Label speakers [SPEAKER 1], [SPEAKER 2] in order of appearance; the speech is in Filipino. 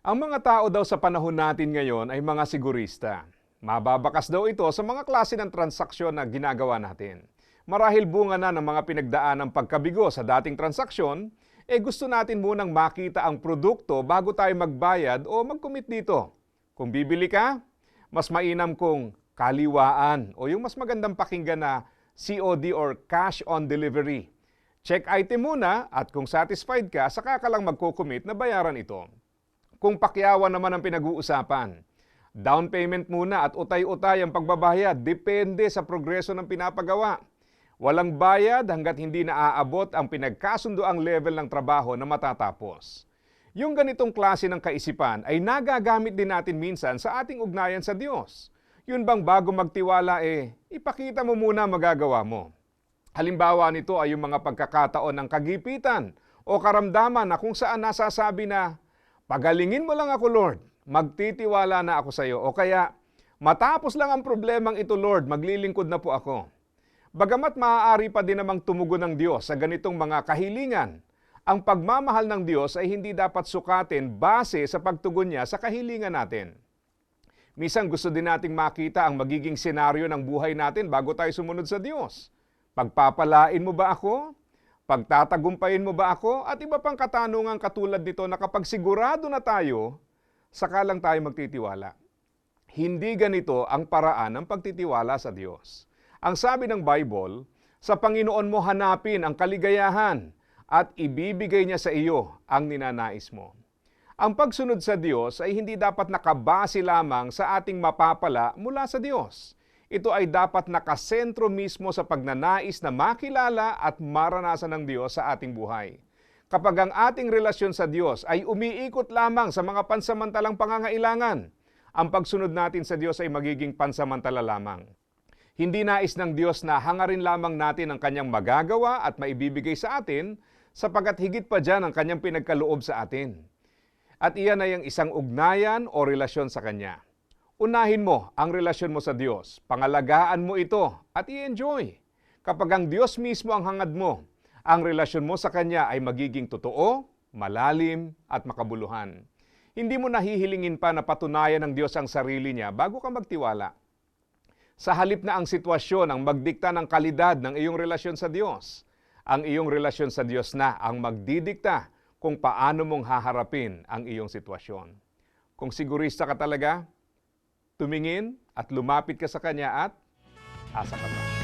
[SPEAKER 1] Ang mga tao daw sa panahon natin ngayon ay mga sigurista. Mababakas daw ito sa mga klase ng transaksyon na ginagawa natin. Marahil bunga na ng mga pinagdaan ng pagkabigo sa dating transaksyon, eh gusto natin munang makita ang produkto bago tayo magbayad o mag-commit dito. Kung bibili ka, mas mainam kung kaliwaan o yung mas magandang pakinggan na COD or cash on delivery. Check item muna at kung satisfied ka, saka ka lang magko-commit na bayaran ito. Kung pakyawan naman ang pinag-uusapan, down payment muna at utay-utay ang pagbabayad depende sa progreso ng pinapagawa. Walang bayad hanggat hindi naaabot ang pinagkasundoang level ng trabaho na matatapos. Yung ganitong klase ng kaisipan ay nagagamit din natin minsan sa ating ugnayan sa Diyos. Yun bang bago magtiwala eh, ipakita mo muna magagawa mo. Halimbawa nito ay yung mga pagkakataon ng kagipitan o karamdaman na kung saan nasasabi na, Pagalingin mo lang ako, Lord. Magtitiwala na ako sa iyo. O kaya, matapos lang ang problemang ito, Lord, maglilingkod na po ako. Bagamat maaari pa din namang tumugon ng Diyos sa ganitong mga kahilingan, ang pagmamahal ng Diyos ay hindi dapat sukatin base sa pagtugon niya sa kahilingan natin. Minsan gusto din nating makita ang magiging senaryo ng buhay natin bago tayo sumunod sa Diyos. Pagpapalain mo ba ako? Pagtatagumpayin mo ba ako? At iba pang katanungan katulad nito na kapag sigurado na tayo, saka lang tayo magtitiwala. Hindi ganito ang paraan ng pagtitiwala sa Diyos. Ang sabi ng Bible, sa Panginoon mo hanapin ang kaligayahan at ibibigay niya sa iyo ang ninanais mo. Ang pagsunod sa Diyos ay hindi dapat nakabase lamang sa ating mapapala mula sa Diyos ito ay dapat nakasentro mismo sa pagnanais na makilala at maranasan ng Diyos sa ating buhay. Kapag ang ating relasyon sa Diyos ay umiikot lamang sa mga pansamantalang pangangailangan, ang pagsunod natin sa Diyos ay magiging pansamantala lamang. Hindi nais ng Diyos na hangarin lamang natin ang kanyang magagawa at maibibigay sa atin, sapagat higit pa dyan ang kanyang pinagkaloob sa atin. At iyan ay ang isang ugnayan o relasyon sa Kanya. Unahin mo ang relasyon mo sa Diyos. Pangalagaan mo ito at i-enjoy. Kapag ang Diyos mismo ang hangad mo, ang relasyon mo sa Kanya ay magiging totoo, malalim at makabuluhan. Hindi mo nahihilingin pa na patunayan ng Diyos ang sarili niya bago ka magtiwala. Sa halip na ang sitwasyon ang magdikta ng kalidad ng iyong relasyon sa Diyos, ang iyong relasyon sa Diyos na ang magdidikta kung paano mong haharapin ang iyong sitwasyon. Kung sigurista ka talaga, tumingin at lumapit ka sa Kanya at asa ka ba?